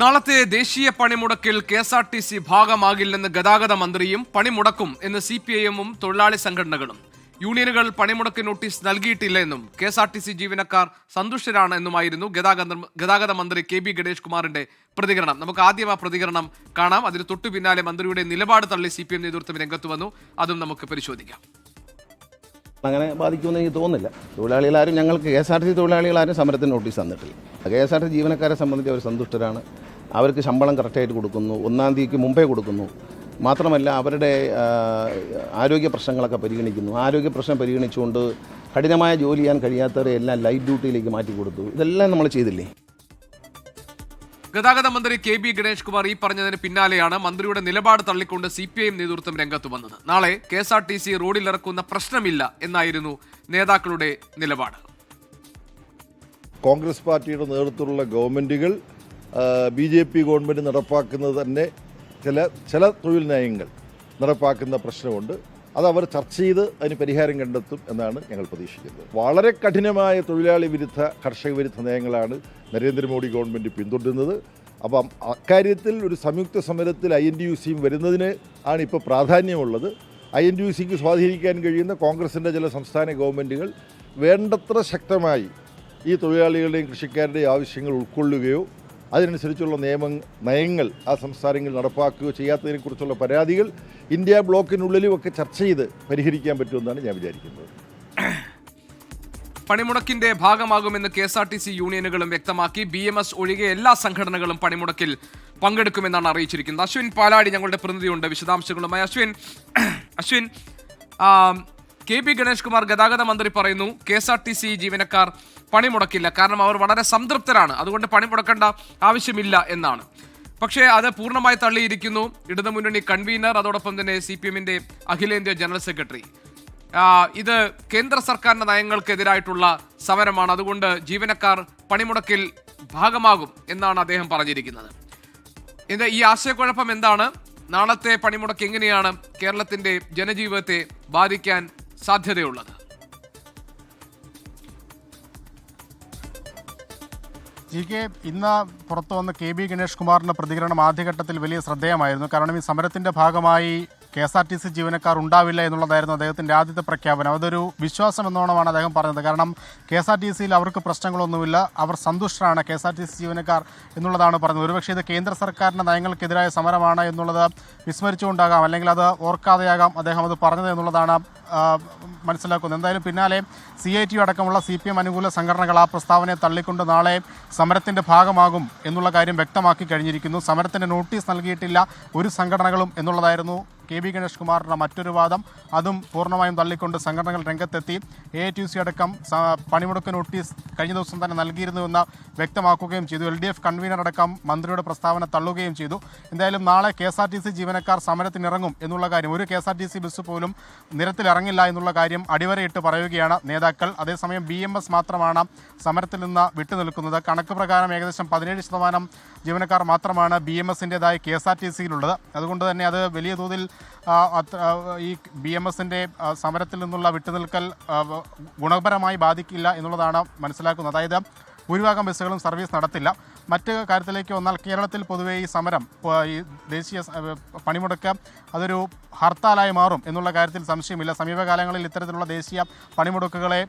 നാളത്തെ ദേശീയ പണിമുടക്കിൽ K S R T C ഭാഗമാകില്ലെന്ന് ഗതാഗത മന്ത്രിയും പണിമുടക്കും എന്ന് സി പി ഐ എമ്മും തൊഴിലാളി സംഘടനകളും. യൂണിയനുകൾ പണിമുടക്ക് നോട്ടീസ് നൽകിയിട്ടില്ല എന്നും K S R T C ജീവനക്കാർ സന്തുഷ്ടരാണ് എന്നുമായിരുന്നു ഗതാഗത ഗതാഗത മന്ത്രി കെ ബി ഗണേഷ് കുമാറിന്റെ പ്രതികരണം. നമുക്ക് ആദ്യം ആ പ്രതികരണം കാണാം. അതിന് തൊട്ടു പിന്നാലെ മന്ത്രിയുടെ നിലപാട് തള്ളി സി പി എം നേതൃത്വം രംഗത്ത് വന്നു. അതും നമുക്ക് പരിശോധിക്കാം. അങ്ങനെ ബാധിക്കുമെന്ന് എനിക്ക് തോന്നുന്നില്ല. തൊഴിലാളികളാരും ഞങ്ങൾക്ക് K S R T C തൊഴിലാളികളാരും സമരത്തിന് നോട്ടീസ് തന്നിട്ടില്ല. കെ എസ് ആർ ടി ജീവനക്കാരെ സംബന്ധിച്ച് അവർ സന്തുഷ്ടരാണ്. അവർക്ക് ശമ്പളം കറക്റ്റായിട്ട് കൊടുക്കുന്നു. ഒന്നാം തീയതിക്ക് മുമ്പേ കൊടുക്കുന്നു. മാത്രമല്ല അവരുടെ ആരോഗ്യ പ്രശ്നങ്ങളൊക്കെ പരിഗണിക്കുന്നു. ആരോഗ്യ പ്രശ്നം പരിഗണിച്ചുകൊണ്ട് കഠിനമായ ജോലി ചെയ്യാൻ കഴിയാത്തവരെ എല്ലാം ലൈറ്റ് ഡ്യൂട്ടിയിലേക്ക് മാറ്റി കൊടുത്തു. ഇതെല്ലാം നമ്മൾ ചെയ്തില്ലേ? ഗതാഗത മന്ത്രി കെ ബി ഗണേഷ് കുമാർ ഈ പറഞ്ഞതിന് പിന്നാലെയാണ് മന്ത്രിയുടെ നിലപാട് തള്ളിക്കൊണ്ട് സി പി ഐ നേതൃത്വം രംഗത്ത് വന്നത് നാളെ K S R T C റോഡിലിറക്കുന്ന പ്രശ്നമില്ല എന്നായിരുന്നു നേതാക്കളുടെ നിലപാട്. കോൺഗ്രസ് പാർട്ടിയുടെ നേതൃത്വത്തിലുള്ള ഗവൺമെന്റുകൾ ബി ജെ പി ഗവൺമെന്റ് നടപ്പാക്കുന്നത് തന്നെ ചില ചില തൊഴിൽ നയങ്ങൾ നടപ്പാക്കുന്ന പ്രശ്നമുണ്ട്. അത് അവർ ചർച്ച ചെയ്ത് അതിന് പരിഹാരം കണ്ടെത്തും എന്നാണ് ഞങ്ങൾ പ്രതീക്ഷിക്കുന്നത്. വളരെ കഠിനമായ തൊഴിലാളി വിരുദ്ധ കർഷക വിരുദ്ധ നയങ്ങളാണ് നരേന്ദ്രമോദി ഗവൺമെന്റ് പിന്തുടരുന്നത്. അപ്പം അക്കാര്യത്തിൽ ഒരു സംയുക്ത സമരത്തിൽ ഐ എൻ ഡി യു സിയും വരുന്നതിന് ആണ് ഇപ്പോൾ പ്രാധാന്യമുള്ളത്. ഐ എൻ ഡി യു സിക്ക് സ്വാധീനിക്കാൻ കഴിയുന്ന കോൺഗ്രസിന്റെ ചില സംസ്ഥാന ഗവൺമെന്റുകൾ വേണ്ടത്ര ശക്തമായി ഈ തൊഴിലാളികളുടെയും കൃഷിക്കാരുടെയും ആവശ്യങ്ങൾ ഉൾക്കൊള്ളുകയോ അതിനനുസരിച്ചുള്ള നിയമ നയങ്ങൾ ആ സംസ്ഥാനങ്ങൾ നടപ്പാക്കുകയോ ചെയ്യാത്തതിനെക്കുറിച്ചുള്ള പരാതികൾ ഇന്ത്യ ബ്ലോക്കിനുള്ളിലും ഒക്കെ ചർച്ച ചെയ്ത് പരിഹരിക്കാൻ പറ്റുമെന്നാണ് ഞാൻ വിചാരിക്കുന്നത്. പണിമുടക്കിന്റെ ഭാഗമാകുമെന്ന് K S R T C യൂണിയനുകളും വ്യക്തമാക്കി. ബി എം എസ് ഒഴികെ എല്ലാ സംഘടനകളും പണിമുടക്കിൽ പങ്കെടുക്കുമെന്നാണ് അറിയിച്ചിരിക്കുന്നത്. അശ്വിൻ പാലാടി ഞങ്ങളുടെ പ്രതിനിധിയുണ്ട്. വിശദാംശങ്ങളുമായി അശ്വിൻ. അശ്വിൻ കെ പി ഗണേഷ് കുമാർ ഗതാഗത മന്ത്രി പറയുന്നു K S R T C ജീവനക്കാർ പണിമുടക്കില്ല. കാരണം അവർ വളരെ സംതൃപ്തരാണ്. അതുകൊണ്ട് പണിമുടക്കേണ്ട ആവശ്യമില്ല എന്നാണ്. പക്ഷേ അത് പൂർണമായി തള്ളിയിരിക്കുന്നു. ഇടതുമുന്നണി കൺവീനർ അതോടൊപ്പം തന്നെ സി പി എമ്മിന്റെ അഖിലേന്ത്യാ ജനറൽ സെക്രട്ടറി. ഇത് കേന്ദ്ര സർക്കാരിന്റെ നയങ്ങൾക്കെതിരായിട്ടുള്ള സമരമാണ്. അതുകൊണ്ട് ജീവനക്കാർ പണിമുടക്കിൽ ഭാഗമാകും എന്നാണ് അദ്ദേഹം പറഞ്ഞിരിക്കുന്നത്. ഇത് ഈ ആശയക്കുഴപ്പം എന്താണ്? നാളത്തെ പണിമുടക്ക് എങ്ങനെയാണ്? കേരളത്തിന്റെ ജനജീവിതത്തെ ബാധിക്കാൻ സാധ്യതയുള്ളത്. ജി കെ ഇന്ന് പുറത്തു വന്ന കെ ബി ഗണേഷ് കുമാറിന്റെ പ്രതികരണം ആദ്യഘട്ടത്തിൽ വലിയ ശ്രദ്ധേയമായിരുന്നു. കാരണം ഈ സമരത്തിന്റെ ഭാഗമായി K S R T C ജീവനക്കാർ ഉണ്ടാവില്ല എന്നുള്ളതായിരുന്നു അദ്ദേഹത്തിന്റെ ആദ്യത്തെ പ്രഖ്യാപനം. അതൊരു വിശ്വാസം എന്നോണമാണ് അദ്ദേഹം പറഞ്ഞത്. കാരണം കെ എസ് ആർ ടി സിയിൽ അവർക്ക് പ്രശ്നങ്ങളൊന്നുമില്ല. അവർ സന്തുഷ്ടരാണ് K S R T C ജീവനക്കാർ എന്നുള്ളതാണ് പറഞ്ഞത്. ഒരുപക്ഷെ ഇത് കേന്ദ്ര സർക്കാരിന്റെ നയങ്ങൾക്കെതിരായ സമരമാണ് എന്നുള്ളത് വിസ്മരിച്ചുകൊണ്ടാകാം. അല്ലെങ്കിൽ അത് ഓർക്കാതെയാകാം അദ്ദേഹം അത് പറഞ്ഞത് എന്നുള്ളതാണ് മനസ്സിലാക്കുന്നത്. എന്തായാലും പിന്നാലെ സി ഐ ടി അടക്കമുള്ള സി പി എം അനുകൂല സംഘടനകൾ ആ പ്രസ്താവനയെ തള്ളിക്കൊണ്ട് നാളെ സമരത്തിന്റെ ഭാഗമാകും എന്നുള്ള കാര്യം വ്യക്തമാക്കി കഴിഞ്ഞിരിക്കുന്നു. സമരത്തിന് നോട്ടീസ് നൽകിയിട്ടില്ല ഒരു സംഘടനകളും എന്നുള്ളതായിരുന്നു കെ വി ഗണേഷ് കുമാറിന്റെ മറ്റൊരു വാദം. അതും പൂർണമായും തള്ളിക്കൊണ്ട് സംഘടനകൾ രംഗത്തെത്തി. എ ടി സി അടക്കം പണിമുടക്ക് നോട്ടീസ് കഴിഞ്ഞ ദിവസം തന്നെ നൽകിയിരുന്നുവെന്ന് വ്യക്തമാക്കുകയും ചെയ്തു. എൽ ഡി എഫ് കൺവീനർ അടക്കം മന്ത്രിയുടെ പ്രസ്താവന തള്ളുകയും ചെയ്തു. എന്തായാലും നാളെ K S R T C ജീവനക്കാർ സമരത്തിനിറങ്ങും എന്നുള്ള കാര്യം ഒരു K S R T C bus പോലും നിരത്തിലിറങ്ങില്ല എന്നുള്ള കാര്യം അടിവരയിട്ട് പറയുകയാണ് നേതാക്കൾ. അതേസമയം ബി എം എസ് മാത്രമാണ് സമരത്തിൽ നിന്ന് വിട്ടുനിൽക്കുന്നത്. കണക്ക് പ്രകാരം ഏകദേശം പതിനേഴ് ശതമാനം ജീവനക്കാർ മാത്രമാണ് ബി എം എസിന്റെതായി കെ എസ് ആർ ടി സിയിലുള്ളത്. അതുകൊണ്ട് തന്നെ അത് വലിയ തോതിൽ ഈ ബി എം എസിന്റെ സമരത്തിൽ നിന്നുള്ള വിട്ടുനിൽക്കൽ ഗുണപരമായി ബാധിക്കില്ല എന്നുള്ളതാണ് മനസ്സിലാക്കുന്നത്. അതായത് ഭൂരിഭാഗം ബസ്സുകളും സർവീസ് നടത്തില്ല. മറ്റ് കാര്യത്തിലേക്ക് വന്നാൽ കേരളത്തിൽ പൊതുവേ ഈ സമരം ഈ ദേശീയ പണിമുടക്ക് അതൊരു ഹർത്താലായി മാറും എന്നുള്ള കാര്യത്തിൽ സംശയമില്ല. സമീപകാലങ്ങളിൽ ഇത്തരത്തിലുള്ള ദേശീയ പണിമുടക്കുകളെ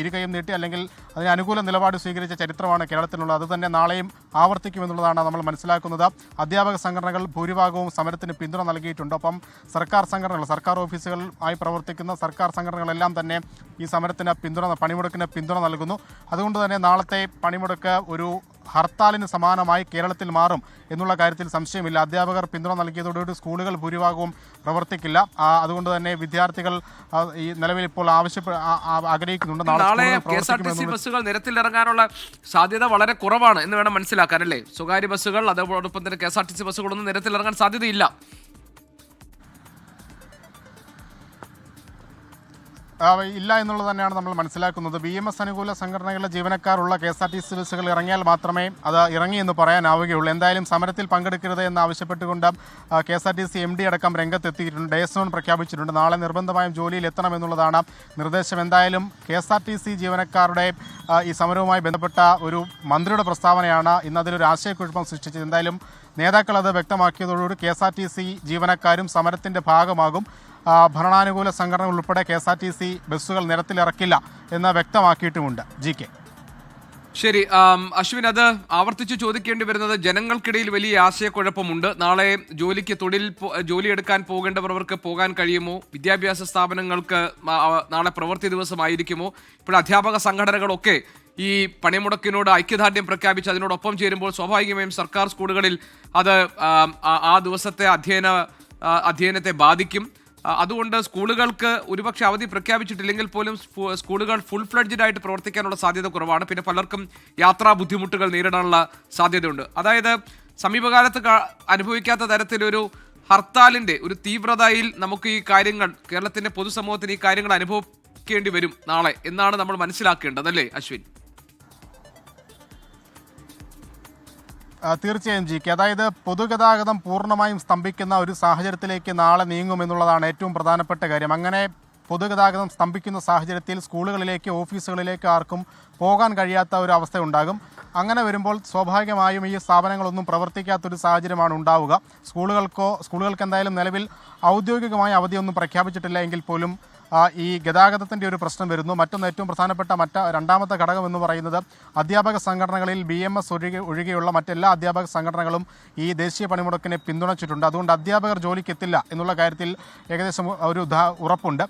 ഇരുകയും നീട്ടി അല്ലെങ്കിൽ അതിന് അനുകൂല നിലപാട് സ്വീകരിച്ച ചരിത്രമാണ് കേരളത്തിലുള്ളത് അത് തന്നെ നാളെയും ആവർത്തിക്കുമെന്നുള്ളതാണ് നമ്മൾ മനസ്സിലാക്കുന്നത്. അധ്യാപക സംഘടനകൾ ഭൂരിഭാഗവും സമരത്തിന് പിന്തുണ നൽകിയിട്ടുണ്ട്. ഒപ്പം സർക്കാർ സംഘടനകൾ സർക്കാർ ഓഫീസുകൾ ആയി പ്രവർത്തിക്കുന്ന സർക്കാർ സംഘടനകളെല്ലാം തന്നെ ഈ സമരത്തിന് പിന്തുണ പണിമുടക്കിന് പിന്തുണ നൽകുന്നു. അതുകൊണ്ട് തന്നെ നാളത്തെ പണിമുടക്ക് ഒരു ഹർത്താലിന് സമാനമായി കേരളത്തിൽ മാറും എന്നുള്ള കാര്യത്തിൽ സംശയമില്ല. അധ്യാപകർ പിന്തുണ നൽകിയതോടുകൂടി സ്കൂളുകൾ ഭൂരിഭാഗവും പ്രവർത്തിക്കില്ല. അതുകൊണ്ട് തന്നെ വിദ്യാർത്ഥികൾ ഈ നിലവിൽ ഇപ്പോൾ ആവശ്യപ്പെ ആ- ആ- ആഗ്രഹിക്കുന്നുണ്ട്. നാളെ നാളെ സ്കൂളുകൾ K S R T C പ്രവർത്തിക്കുമെന്നുള്ള ബസ്സുകൾ നിരത്തിലിറങ്ങാനുള്ള സാധ്യത വളരെ കുറവാണ് എന്ന് വേണം മനസ്സിലാക്കാൻ അല്ലേ? സ്വകാര്യ ബസ്സുകൾ അതോടൊപ്പം തന്നെ K S R T C ബസ്സുകളൊന്നും നിരത്തിലിറങ്ങാൻ സാധ്യതയില്ല. ഇല്ല എന്നുള്ളത് തന്നെയാണ് നമ്മൾ മനസ്സിലാക്കുന്നത്. ബി എം എസ് അനുകൂല സംഘടനകളിലെ ജീവനക്കാരുള്ള K S R T C ബസ്സുകൾ ഇറങ്ങിയാൽ മാത്രമേ അത് ഇറങ്ങി എന്ന് പറയാനാവുകയുള്ളൂ. എന്തായാലും സമരത്തിൽ പങ്കെടുക്കരുത് എന്ന് ആവശ്യപ്പെട്ടുകൊണ്ട് K S R T C M D അടക്കം രംഗത്തെത്തിയിട്ടുണ്ട്. ഡേ സോൺ പ്രഖ്യാപിച്ചിട്ടുണ്ട്. നാളെ നിർബന്ധമായും ജോലിയിൽ എത്തണം എന്നുള്ളതാണ് നിർദ്ദേശം. എന്തായാലും K S R T C ജീവനക്കാരുടെ ഈ സമരവുമായി ബന്ധപ്പെട്ട ഒരു മന്ത്രിയുടെ പ്രസ്താവനയാണ് ഇന്ന് അതിലൊരു ആശയക്കുഴപ്പം സൃഷ്ടിച്ചത്. എന്തായാലും നേതാക്കൾ അത് വ്യക്തമാക്കിയതോടുകൂടി K S R T C ജീവനക്കാരും സമരത്തിന്റെ ഭാഗമാകും. ഭരണാനുകൂല സംഘടന ഉൾപ്പെടെ K S R T C ബസ്സുകൾ നിരത്തിലിറക്കില്ല എന്ന് വ്യക്തമാക്കിയിട്ടുമുണ്ട്. G K. ശരി അശ്വിൻ അത് ആവർത്തിച്ച് ചോദിക്കേണ്ടി വരുന്നത് ജനങ്ങൾക്കിടയിൽ വലിയ ആശയക്കുഴപ്പമുണ്ട്. നാളെ ജോലിക്ക് തൊഴിൽ ജോലിയെടുക്കാൻ പോകേണ്ടവർക്ക് പോകാൻ കഴിയുമോ? വിദ്യാഭ്യാസ സ്ഥാപനങ്ങൾക്ക് നാളെ പ്രവൃത്തി ദിവസമായിരിക്കുമോ? ഇപ്പോൾ അധ്യാപക സംഘടനകളൊക്കെ ഈ പണിമുടക്കിനോട് ഐക്യദാർഢ്യം പ്രഖ്യാപിച്ച് അതിനോടൊപ്പം ചേരുമ്പോൾ സ്വാഭാവികമായും സർക്കാർ സ്കൂളുകളിൽ അത് ആ- ദിവസത്തെ അധ്യയന അധ്യയനത്തെ ബാധിക്കും. അതുകൊണ്ട് സ്കൂളുകൾക്ക് ഒരുപക്ഷെ അവധി പ്രഖ്യാപിച്ചിട്ടില്ലെങ്കിൽ പോലും സ്കൂളുകൾ ഫുൾ ഫ്ലഡ്ജഡ് ആയിട്ട് പ്രവർത്തിക്കാനുള്ള സാധ്യത കുറവാണ്. പിന്നെ പലർക്കും യാത്രാ ബുദ്ധിമുട്ടുകൾ നേരിടാനുള്ള സാധ്യതയുണ്ട്. അതായത് സമീപകാലത്ത് അനുഭവിക്കാത്ത തരത്തിലൊരു ഹർത്താലിന്റെ ഒരു തീവ്രതയിൽ നമുക്ക് ഈ കാര്യങ്ങൾ കേരളത്തിന്റെ പൊതുസമൂഹത്തിന് ഈ കാര്യങ്ങൾ അനുഭവിക്കേണ്ടി വരും നാളെ എന്നാണ് നമ്മൾ മനസ്സിലാക്കേണ്ടത് അല്ലേ അശ്വിൻ? തീർച്ചയായും ജി കെ. അതായത് പൊതുഗതാഗതം പൂർണമായും സ്തംഭിക്കുന്ന ഒരു സാഹചര്യത്തിലേക്ക് നാളെ നീങ്ങുമെന്നുള്ളതാണ് ഏറ്റവും പ്രധാനപ്പെട്ട കാര്യം. അങ്ങനെ പൊതുഗതാഗതം സ്തംഭിക്കുന്ന സാഹചര്യത്തിൽ സ്കൂളുകളിലേക്ക് ഓഫീസുകളിലേക്ക് ആർക്കും പോകാൻ കഴിയാത്ത ഒരു അവസ്ഥ ഉണ്ടാകും. അങ്ങനെ വരുമ്പോൾ സ്വാഭാവികമായും ഈ സ്ഥാപനങ്ങളൊന്നും പ്രവർത്തിക്കാത്തൊരു സാഹചര്യമാണ് ഉണ്ടാവുക. സ്കൂളുകൾക്കോ സ്കൂളുകൾക്ക് എന്തായാലും നിലവിൽ ഔദ്യോഗികമായ അവധിയൊന്നും പ്രഖ്യാപിച്ചിട്ടില്ല എങ്കിൽ പോലും ഈ ഗതാഗതത്തിന്റെ ഒരു പ്രശ്നം വരുന്നു. മറ്റൊന്ന് ഏറ്റവും പ്രധാനപ്പെട്ട മറ്റ രണ്ടാമത്തെ ഘടകം എന്ന് പറയുന്നത് അധ്യാപക സംഘടനകളിൽ ബി എം എസ് ഒഴികെ ഒഴികെയുള്ള മറ്റെല്ലാ അധ്യാപക സംഘടനകളും ഈ ദേശീയ പണിമുടക്കിനെ പിന്തുണച്ചിട്ടുണ്ട്. അതുകൊണ്ട് അധ്യാപകർ ജോലിക്ക് എത്തില്ല എന്നുള്ള കാര്യത്തിൽ ഏകദേശം ഒരു ഉറപ്പുണ്ട്.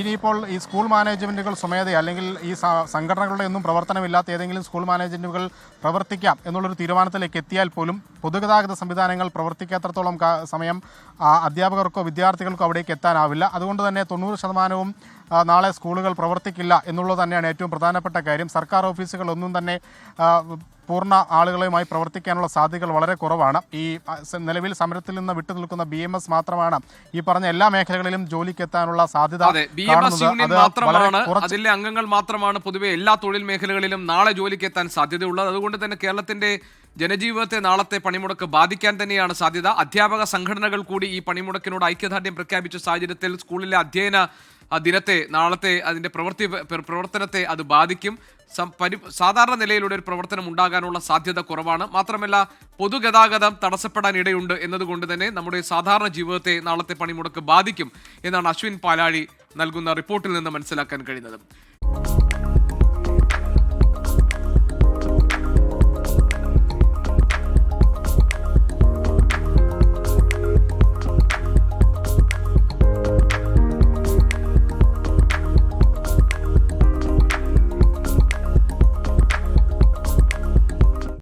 ഇനിയിപ്പോൾ ഈ സ്കൂൾ മാനേജ്മെന്റുകൾ സ്വമേധ അല്ലെങ്കിൽ ഈ സംഘടനകളുടെ ഒന്നും പ്രവർത്തനമില്ലാത്ത ഏതെങ്കിലും സ്കൂൾ മാനേജ്മെന്റുകൾ പ്രവർത്തിക്കാം എന്നുള്ളൊരു തീരുമാനത്തിലേക്ക് എത്തിയാൽ പോലും പൊതുഗതാഗത സംവിധാനങ്ങൾ പ്രവർത്തിക്കാത്രത്തോളം സമയം അധ്യാപകർക്കോ വിദ്യാർത്ഥികൾക്കോ അവിടേക്ക് എത്താനാവില്ല. അതുകൊണ്ട് തന്നെ തൊണ്ണൂറ് ശതമാനവും നാളെ സ്കൂളുകൾ പ്രവർത്തിക്കില്ല എന്നുള്ളത് തന്നെയാണ് ഏറ്റവും പ്രധാനപ്പെട്ട കാര്യം. സർക്കാർ ഓഫീസുകൾ ഒന്നും തന്നെ പൂർണ ആളുകളുമായി പ്രവർത്തിക്കാനുള്ള സാധ്യതകൾ വളരെ കുറവാണ്. ഈ നിലവിൽ സമരത്തിൽ നിന്ന് വിട്ടുനിൽക്കുന്ന ബി എം എസ് മാത്രമാണ് ഈ പറഞ്ഞ എല്ലാ മേഖലകളിലും ജോലിക്ക് എത്താനുള്ള സാധ്യത മാത്രമാണ് അതിലെ അംഗങ്ങൾ മാത്രമാണ് പൊതുവെ എല്ലാ തൊഴിൽ മേഖലകളിലും നാളെ ജോലിക്ക് എത്താൻ സാധ്യതയുള്ളത്. അതുകൊണ്ട് തന്നെ കേരളത്തിന്റെ ജനജീവിതത്തെ നാളത്തെ പണിമുടക്ക് ബാധിക്കാൻ തന്നെയാണ് സാധ്യത. അധ്യാപക സംഘടനകൾ കൂടി ഈ പണിമുടക്കിനോട് ഐക്യദാർഢ്യം പ്രഖ്യാപിച്ച സാഹചര്യത്തിൽ സ്കൂളിലെ അധ്യയന ആ, ദിനത്തെ നാളത്തെ അതിന്റെ പ്രവൃത്തി പ്രവർത്തനത്തെ അത് ബാധിക്കും. പരി സാധാരണ നിലയിലൂടെ ഒരു പ്രവർത്തനം ഉണ്ടാകാനുള്ള സാധ്യത കുറവാണ്. മാത്രമല്ല പൊതുഗതാഗതം തടസ്സപ്പെടാൻ ഇടയുണ്ട് എന്നതുകൊണ്ട് തന്നെ നമ്മുടെ സാധാരണ ജീവിതത്തെ നാളത്തെ പണിമുടക്ക് ബാധിക്കും എന്നാണ് അശ്വിൻ പാലാഴി നൽകുന്ന റിപ്പോർട്ടിൽ നിന്ന് മനസ്സിലാക്കാൻ കഴിയുന്നത്.